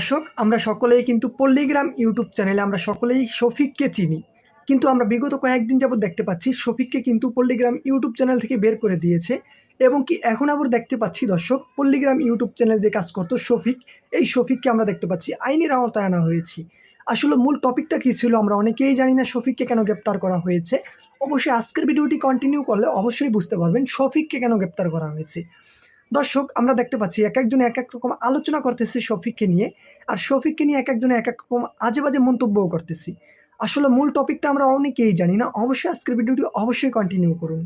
দর্শক, আমরা সকলেই কিন্তু পল্লীগ্রাম ইউটিউব চ্যানেলে আমরা সকলেই শফিককে চিনি। কিন্তু আমরা বিগত কয়েকদিন যাবত দেখতে পাচ্ছি শফিককে কিন্তু পল্লীগ্রাম ইউটিউব চ্যানেল থেকে বের করে দিয়েছে এবং কি এখন আবার দেখতে পাচ্ছি দর্শক পল্লীগ্রাম ইউটিউব চ্যানেল যে কাজ করতো শফিক, এই শফিককে আমরা দেখতে পাচ্ছি। আইনের আওতায় আনা হয়েছি। আসলে মূল টপিকটা কী ছিল আমরা অনেকেই জানি না শফিককে কেন গ্রেপ্তার করা হয়েছে। অবশ্যই আজকের ভিডিওটি কন্টিনিউ করলে অবশ্যই বুঝতে পারবেন শফিককে কেন গ্রেপ্তার করা হয়েছে। দর্শক, আমরা দেখতে পাচ্ছি এক একজন এক এক রকম আলোচনা করতেছি শফিককে নিয়ে আর শফিককে নিয়ে এক একজনে এক এক রকম আজে বাজে মন্তব্যও করতেছি। আসলে মূল টপিকটা আমরা অনেকেই জানি না, অবশ্যই আজকের ভিডিওটি অবশ্যই কন্টিনিউ করুন।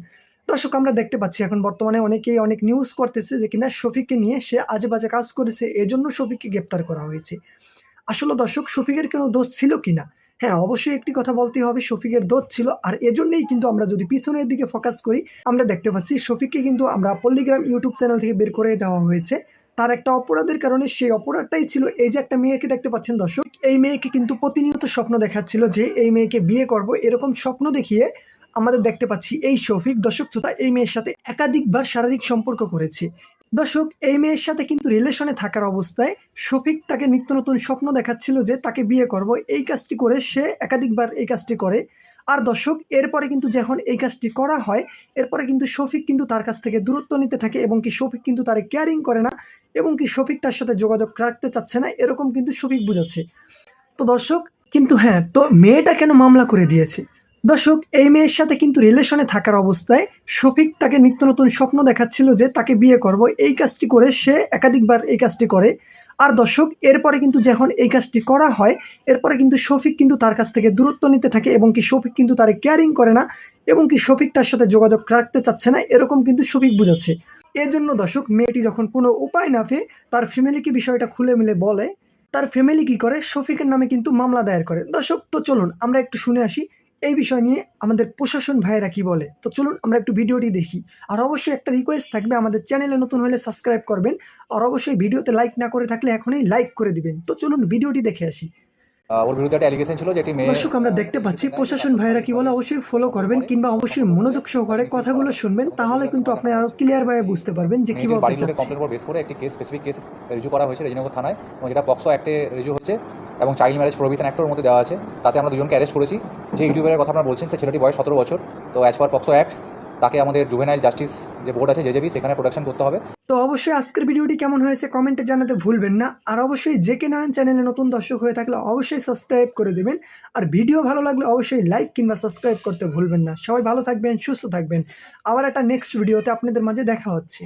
দর্শক, আমরা দেখতে পাচ্ছি এখন বর্তমানে অনেকেই অনেক নিউজ করতেছে যে কিনা শফিককে নিয়ে সে আজে বাজে কাজ করেছে, এজন্য শফিককে গ্রেপ্তার করা হয়েছে। আসলে দর্শক, শফিকের কোনো দোষ ছিল কিনা? হ্যাঁ অবশ্যই একটি কথা বলতে হবে, শফিকের দোষ ছিল। আর এজন্যই কিন্তু আমরা যদি পিছনের দিকে ফোকাস করি, আমরা দেখতে পাচ্ছি শফিককে কিন্তু আমরা পল্লিগ্রাম ইউটিউব চ্যানেল থেকে বের করে দেওয়া হয়েছে। তার একটা অপরাধের কারণে সেই অপরাধটাই ছিল। এই যে একটা মেয়েকে দেখতে পাচ্ছেন দর্শক, এই মেয়েকে কিন্তু প্রতিনিয়ত স্বপ্ন দেখাচ্ছিল যে এই মেয়েকে বিয়ে করব। এরকম স্বপ্ন দেখিয়ে আমাদের দেখতে পাচ্ছি এই শফিক দর্শক শ্রোতা, এই মেয়ের সাথে একাধিকবার শারীরিক সম্পর্ক করেছে। দর্শক, এই মেয়ের সাথে কিন্তু রিলেশনে থাকার অবস্থায় শফিক তাকে নিত্য নতুন স্বপ্ন দেখাচ্ছিল যে তাকে বিয়ে করব। এই কাজটি করে সে একাধিকবার এই কাজটি করে। আর দর্শক, এরপরে কিন্তু যখন এই কাজটি করা হয়, এরপরে কিন্তু শফিক কিন্তু তার কাছ থেকে দূরত্ব নিতে থাকে এবং কি শফিক কিন্তু তার কেয়ারিং করে না এবং কি শফিক তার সাথে যোগাযোগ রাখতে চাচ্ছে না, এরকম কিন্তু শফিক বুঝাচ্ছে। তো দর্শক, কিন্তু হ্যাঁ তো মেয়েটা কেন মামলা করে দিয়েছে? দর্শক, এই মেয়ের সাথে কিন্তু রিলেশনে থাকার অবস্থায় শফিক তাকে নিত্য নতুন স্বপ্ন দেখাচ্ছিল যে তাকে বিয়ে করব। এই কাজটি করে সে একাধিকবার এই কাজটি করে। আর দর্শক, এরপরে কিন্তু যখন এই কাজটি করা হয়, এরপরে কিন্তু শফিক কিন্তু তার কাছ থেকে দূরত্ব নিতে থাকে এবং কি শফিক কিন্তু তার কেয়ারিং করে না এবং কি শফিক তার সাথে যোগাযোগ রাখতে চাচ্ছে না, এরকম কিন্তু শফিক বুঝাচ্ছে। এজন্য দর্শক, মেয়েটি যখন কোনো উপায় না পেয়ে তার ফ্যামিলিকে বিষয়টা খুলে মিলে বলে, তার ফ্যামিলি কি করে? শফিকের নামে কিন্তু মামলা দায়ের করে। দর্শক, তো চলুন, আমরা একটু শুনে আসি এই বিষয় নিয়ে আমাদের প্রশাসন ভাইয়েরা কি বলে? তো চলুন আমরা একটু ভিডিওটি দেখি। আর অবশ্যই একটা রিকোয়েস্ট থাকবে আমাদের চ্যানেলে নতুন হলে সাবস্ক্রাইব করবেন। আর অবশ্যই ভিডিওতে লাইক না করে থাকলে এখনই লাইক করে দিবেন। তো চলুন ভিডিওটি দেখে আসি। ওর বিরুদ্ধে একটা অ্যালিগেশন ছিল যেটি মেয়ে দর্শক আমরা দেখতে পাচ্ছি প্রশাসন ভাইয়েরা কি বলে অবশ্যই ফলো করবেন কিংবা অবশ্যই মনোযোগ সহকারে কথাগুলো শুনবেন। তাহলে কিন্তু আপনি আরও ক্লিয়ার ভাবে বুঝতে পারবেন যে কি বলতে বাড়ির লোকের চাচ্ছি। কমপ্লেন উপর বেস করে একটি কেস স্পেসিফিক কেস রিজু করা হয়েছে রেজিনগর থানায় এবং যেটা পক্সো অ্যাক্টে রিজু হচ্ছে এবং চাইল্ড ম্যারেজ প্রভিশন অ্যাক্টের মধ্যে দেওয়া আছে। তাতে আমরা দুজনকে অ্যারেস্ট করেছি। যে ইউটিউবের কথা আপনারা বলছেন, সে ছেলেটি বয়স সতেরো বছর। তো অ্যাজ পার পক্সো অ্যাক্ট তাকে আমাদের জুভেনাইল জাস্টিস যে বোর্ড আছে জেজেবি সেখানে প্রোডাকশন করতে হবে। তো অবশ্যই আজকের ভিডিওটি কেমন হয়েছে কমেন্টে জানাতে ভুলবেন না। আর অবশ্যই যে কে নয়ন চ্যানেলে নতুন দর্শক হয়ে থাকলে অবশ্যই সাবস্ক্রাইব করে দেবেন। আর ভিডিও ভালো লাগলে অবশ্যই লাইক কিংবা সাবস্ক্রাইব করতে ভুলবেন না। সবাই ভালো থাকবেন, সুস্থ থাকবেন। আবার একটা নেক্সট ভিডিওতে আপনাদের মাঝে দেখা হচ্ছে।